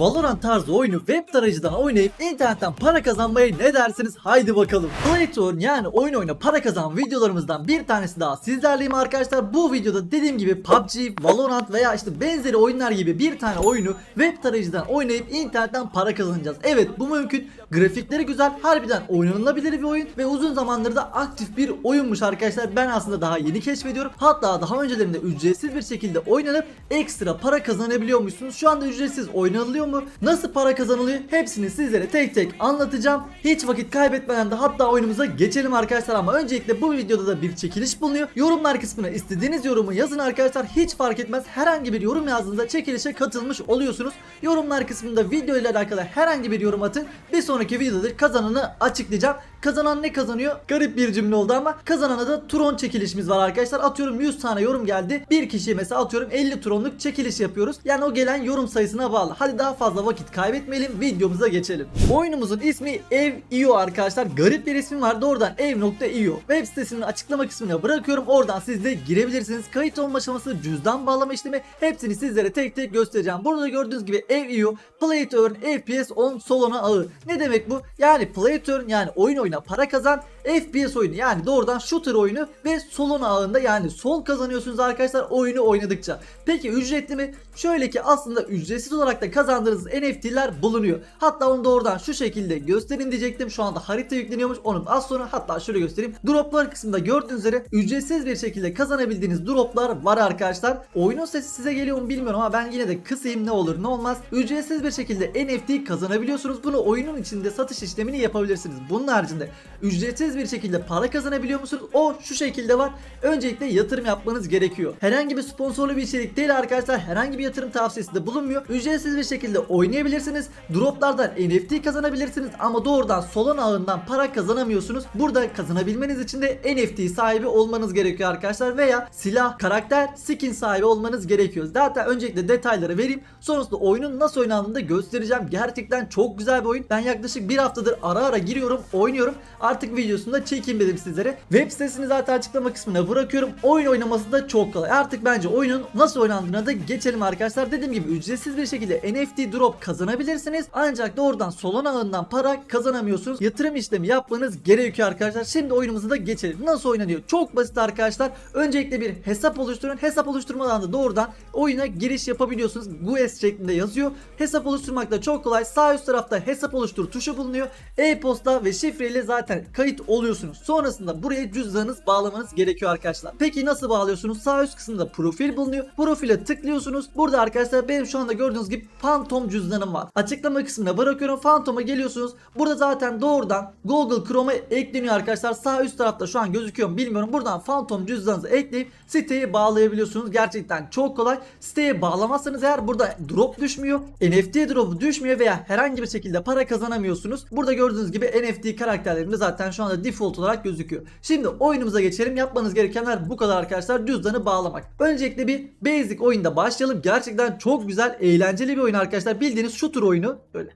Valorant tarzı oyunu web tarayıcıdan oynayıp internetten para kazanmaya ne dersiniz? Haydi bakalım. Play to earn yani oyun oyna para kazan videolarımızdan bir tanesi daha sizlerleyim arkadaşlar. Bu videoda dediğim gibi PUBG, Valorant veya işte benzeri oyunlar gibi bir tane oyunu web tarayıcıdan oynayıp internetten para kazanacağız. Evet bu mümkün. Grafikleri güzel, harbiden oynanılabilir bir oyun ve uzun zamandır da aktif bir oyunmuş arkadaşlar. Ben aslında daha yeni keşfediyorum. Hatta daha öncelerinde ücretsiz bir şekilde oynanıp ekstra para kazanabiliyormuşsunuz. Şu anda ücretsiz oynanılıyor mu? Nasıl para kazanılıyor? Hepsini sizlere tek tek anlatacağım. Hiç vakit kaybetmeden de hatta oyunumuza geçelim arkadaşlar ama öncelikle bu videoda da bir çekiliş bulunuyor. Yorumlar kısmına istediğiniz yorumu yazın arkadaşlar. Hiç fark etmez. Herhangi bir yorum yazdığınızda çekilişe katılmış oluyorsunuz. Yorumlar kısmında video ile alakalı herhangi bir yorum atın. Bir sonraki videoda kazananı açıklayacağım. Kazanan ne kazanıyor? Garip bir cümle oldu ama kazanana da Tron çekilişimiz var arkadaşlar. Atıyorum 100 tane yorum geldi. Bir kişiye mesela atıyorum 50 Tron'luk çekiliş yapıyoruz. Yani o gelen yorum sayısına bağlı. Hadi daha fazla vakit kaybetmeyelim. Videomuza geçelim. Oyunumuzun ismi Ev.io arkadaşlar. Garip bir ismi var. Doğrudan ev.io. Web sitesinin açıklama kısmına bırakıyorum. Oradan siz de girebilirsiniz. Kayıt olma aşaması, cüzdan bağlama işlemi hepsini sizlere tek tek göstereceğim. Burada gördüğünüz gibi Ev.io Play to Earn FPS on Solana ağı. Ne demek bu? Yani Play to Earn yani oyun oyna para kazan FPS oyunu yani doğrudan shooter oyunu ve Solana ağında yani sol kazanıyorsunuz arkadaşlar oyunu oynadıkça. Peki ücretli mi? Şöyle ki aslında ücretsiz olarak da kazandığınız NFT'ler bulunuyor. Hatta onu doğrudan şu şekilde göstereyim diyecektim. Şu anda harita yükleniyormuş. Onu az sonra hatta şöyle göstereyim. Droplar kısmında gördüğünüz üzere ücretsiz bir şekilde kazanabildiğiniz droplar var arkadaşlar. Oyunun sesi size geliyor mu bilmiyorum ama ben yine de kısayım ne olur ne olmaz. Ücretsiz bir şekilde NFT kazanabiliyorsunuz. Bunu oyunun içinde satış işlemini yapabilirsiniz. Bunun haricinde ücretsiz bir şekilde para kazanabiliyor musunuz? O şu şekilde var. Öncelikle yatırım yapmanız gerekiyor. Herhangi bir sponsorlu bir içerik değil arkadaşlar. Herhangi bir yatırım tavsiyesi de bulunmuyor. Ücretsiz bir şekilde oynayabilirsiniz. Droplardan NFT kazanabilirsiniz ama doğrudan Solana ağından para kazanamıyorsunuz. Burada kazanabilmeniz için de NFT sahibi olmanız gerekiyor arkadaşlar veya silah, karakter, skin sahibi olmanız gerekiyor. Zaten öncelikle detayları vereyim. Sonrasında oyunun nasıl oynandığını da göstereceğim. Gerçekten çok güzel bir oyun. Ben yaklaşık bir haftadır ara ara giriyorum, oynuyorum. Artık videosunu da çekeyim dedim sizlere. Web sitesini zaten açıklama kısmına bırakıyorum. Oyun oynaması da çok kolay. Artık bence oyunun nasıl oynandığına da geçelim arkadaşlar. Dediğim gibi ücretsiz bir şekilde NFT drop kazanabilirsiniz. Ancak doğrudan Solana ağından para kazanamıyorsunuz. Yatırım işlemi yapmanız gerekiyor arkadaşlar. Şimdi oyunumuza da geçelim. Nasıl oynanıyor? Çok basit arkadaşlar. Öncelikle bir hesap oluşturun. Hesap oluşturmadan da doğrudan oyuna giriş yapabiliyorsunuz. GUES şeklinde yazıyor. Hesap oluşturmak da çok kolay. Sağ üst tarafta hesap oluştur tuşu bulunuyor. E-posta ve şifreyle zaten kayıt oluyorsunuz. Sonrasında buraya cüzdanınız bağlamanız gerekiyor arkadaşlar. Peki nasıl bağlıyorsunuz? Sağ üst kısımda profil bulunuyor. Profile tıklıyorsunuz. Burada arkadaşlar benim şu anda gördüğünüz gibi Phantom cüzdanım var. Açıklama kısmına bırakıyorum. Phantom'a geliyorsunuz. Burada zaten doğrudan Google Chrome'a ekleniyor arkadaşlar. Sağ üst tarafta şu an gözüküyor mu bilmiyorum. Buradan Phantom cüzdanınızı ekleyip siteye bağlayabiliyorsunuz. Gerçekten çok kolay. Siteye bağlamazsanız eğer burada drop düşmüyor. NFT drop'u düşmüyor veya herhangi bir şekilde para kazanamıyorsunuz. Burada gördüğünüz gibi NFT karakterlerinde zaten şu anda default olarak gözüküyor. Şimdi oyunumuza geçelim. Yapmanız gerekenler bu kadar arkadaşlar. Cüzdanı bağlamak. Öncelikle bir basic oyunda başlayalım. Gerçekten çok güzel, eğlenceli bir oyun arkadaşlar. Bildiğiniz shooter oyunu. Böyle.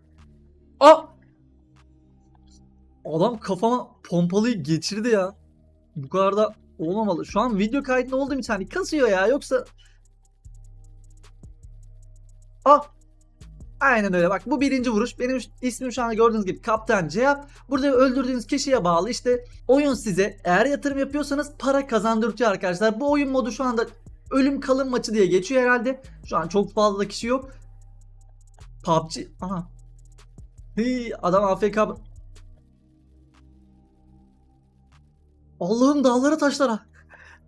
Aa! Adam kafama pompalıyı geçirdi ya. Bu kadar da olmamalı. Şu an video kaydında olduğum için hani kasıyor ya. Yoksa Ah! Aynen öyle bak bu birinci vuruş. Benim ismim şu anda gördüğünüz gibi Kaptan Cevap. Burada öldürdüğünüz kişiye bağlı işte oyun size eğer yatırım yapıyorsanız para kazandırtıyor arkadaşlar. Bu oyun modu şu anda ölüm kalım maçı diye geçiyor herhalde. Şu an çok fazla kişi yok. PUBG. Aha. Hii, adam AFK. Allah'ım dağlara taşlara.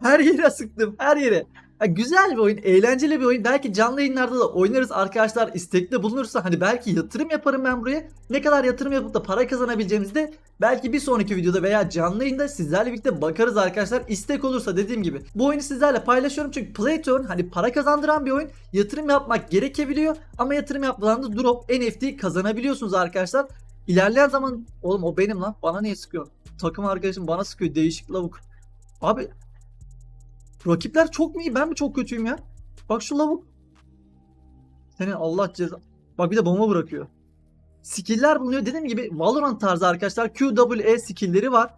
Her yere sıktım. Her yere. Ha, güzel bir oyun, eğlenceli bir oyun. Belki canlı yayınlarda da oynarız arkadaşlar. istekli bulunursa hani belki yatırım yaparım ben buraya. Ne kadar yatırım yapıp da para kazanabileceğimizi de belki bir sonraki videoda veya canlı yayında sizlerle birlikte bakarız arkadaşlar. İstek olursa dediğim gibi. Bu oyunu sizlerle paylaşıyorum çünkü Play to Earn hani para kazandıran bir oyun. Yatırım yapmak gerekebiliyor ama yatırım yapmadan da drop NFT kazanabiliyorsunuz arkadaşlar. İlerleyen zaman oğlum o benim lan. Bana niye sıkıyor? Takım arkadaşım bana sıkıyor değişik lavuk. Abi Rakipler çok mu iyi? Ben mi çok kötüyüm ya? Bak şu lavuk. Senin Allah ceza. Bak bir de bomba bırakıyor. Skill'ler bulunuyor. Dediğim gibi Valorant tarzı arkadaşlar QWE skill'leri var.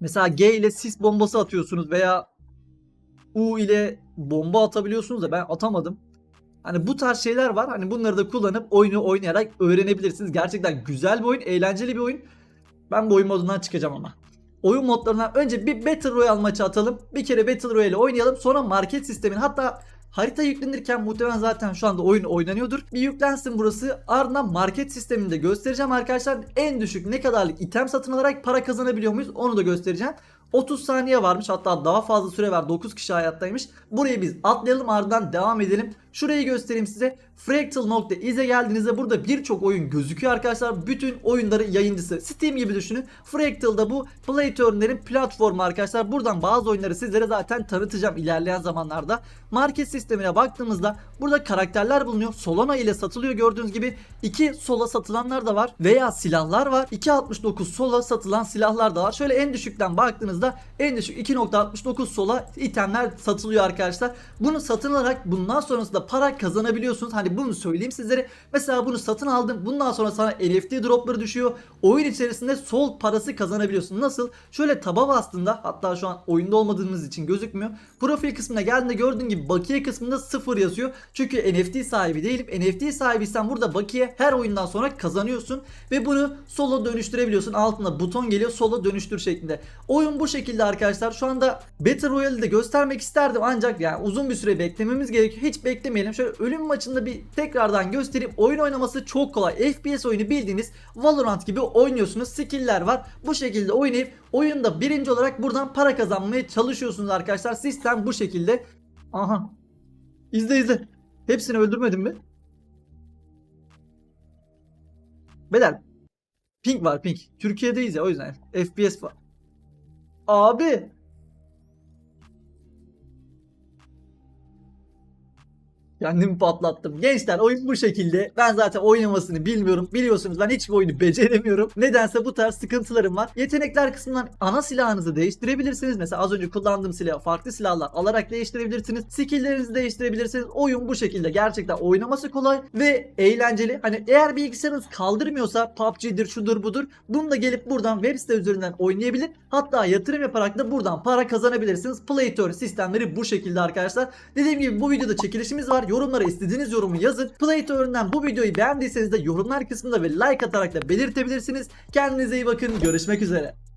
Mesela G ile sis bombası atıyorsunuz veya U ile bomba atabiliyorsunuz da ben atamadım. Hani bu tarz şeyler var. Hani bunları da kullanıp oyunu oynayarak öğrenebilirsiniz. Gerçekten güzel bir oyun, eğlenceli bir oyun. Ben bu oyun modundan çıkacağım ama. Oyun modlarından önce bir Battle Royale maçı atalım. Bir kere Battle Royale oynayalım. Sonra market sistemin hatta harita yüklenirken muhtemelen zaten şu anda oyun oynanıyordur. Bir yüklensin burası. Ardından market sistemini de göstereceğim arkadaşlar. En düşük ne kadarlık item satın alarak para kazanabiliyor muyuz onu da göstereceğim. 30 saniye varmış hatta daha fazla süre var 9 kişi hayattaymış. Burayı biz atlayalım ardından devam edelim. Şurayı göstereyim size. Fractal.iz'e geldiğinizde burada birçok oyun gözüküyor arkadaşlar. Bütün oyunların yayıncısı. Steam gibi düşünün. Fractal'da bu Play platformu arkadaşlar. Buradan bazı oyunları sizlere zaten tanıtacağım ilerleyen zamanlarda. Market sistemine baktığımızda burada karakterler bulunuyor. Solana ile satılıyor gördüğünüz gibi. 2 sola satılanlar da var. Veya silahlar var. 2.69 sola satılan silahlar da var. Şöyle en düşükten baktığınızda en düşük 2.69 sola itemler satılıyor arkadaşlar. Bunu satın alarak bundan sonrasında para kazanabiliyorsunuz. Hani bunu söyleyeyim sizlere. Mesela bunu satın aldım. Bundan sonra sana NFT dropları düşüyor. Oyun içerisinde sol parası kazanabiliyorsun. Nasıl? Şöyle taba bastığında hatta şu an oyunda olmadığımız için gözükmüyor. Profil kısmına geldiğinde gördüğün gibi bakiye kısmında 0 yazıyor. Çünkü NFT sahibi değilim. NFT sahibiysen burada bakiye her oyundan sonra kazanıyorsun. Ve bunu solo dönüştürebiliyorsun. Altında buton geliyor solo dönüştür şeklinde. Oyun bu şekilde arkadaşlar. Şu anda Battle Royale'i de göstermek isterdim ancak yani uzun bir süre beklememiz gerekiyor. Hiç beklemeyelim. Şöyle ölüm maçında bir tekrardan göstereyim. Oyun oynaması çok kolay. FPS oyunu bildiğiniz Valorant gibi oynuyorsunuz. Skill'ler var. Bu şekilde oynayıp oyunda birinci olarak buradan para kazanmaya çalışıyorsunuz arkadaşlar. Sistem bu şekilde. Aha. İzle izle. Hepsini öldürmedim mi? Beyler. Pink var pink. Türkiye'deyiz ya o yüzden. FPS var. Abi. Kendimi patlattım. Gençler oyun bu şekilde. Ben zaten oynamasını bilmiyorum. Biliyorsunuz ben hiçbir oyunu beceremiyorum. Nedense bu tarz sıkıntılarım var. Yetenekler kısmından ana silahınızı değiştirebilirsiniz. Mesela az önce kullandığım silahı farklı silahlar alarak değiştirebilirsiniz. Skilllerinizi değiştirebilirsiniz. Oyun bu şekilde. Gerçekten oynaması kolay ve eğlenceli. Hani eğer bilgisayarınız kaldırmıyorsa PUBG'dir şudur budur. Bunu da gelip buradan web site üzerinden oynayabilir. Hatta yatırım yaparak da buradan para kazanabilirsiniz. Play to Earn sistemleri bu şekilde arkadaşlar. Dediğim gibi bu videoda çekilişimiz var. Yorumlara istediğiniz yorumu yazın. Play to Earn'den bu videoyu beğendiyseniz de yorumlar kısmında ve like atarak da belirtebilirsiniz. Kendinize iyi bakın. Görüşmek üzere.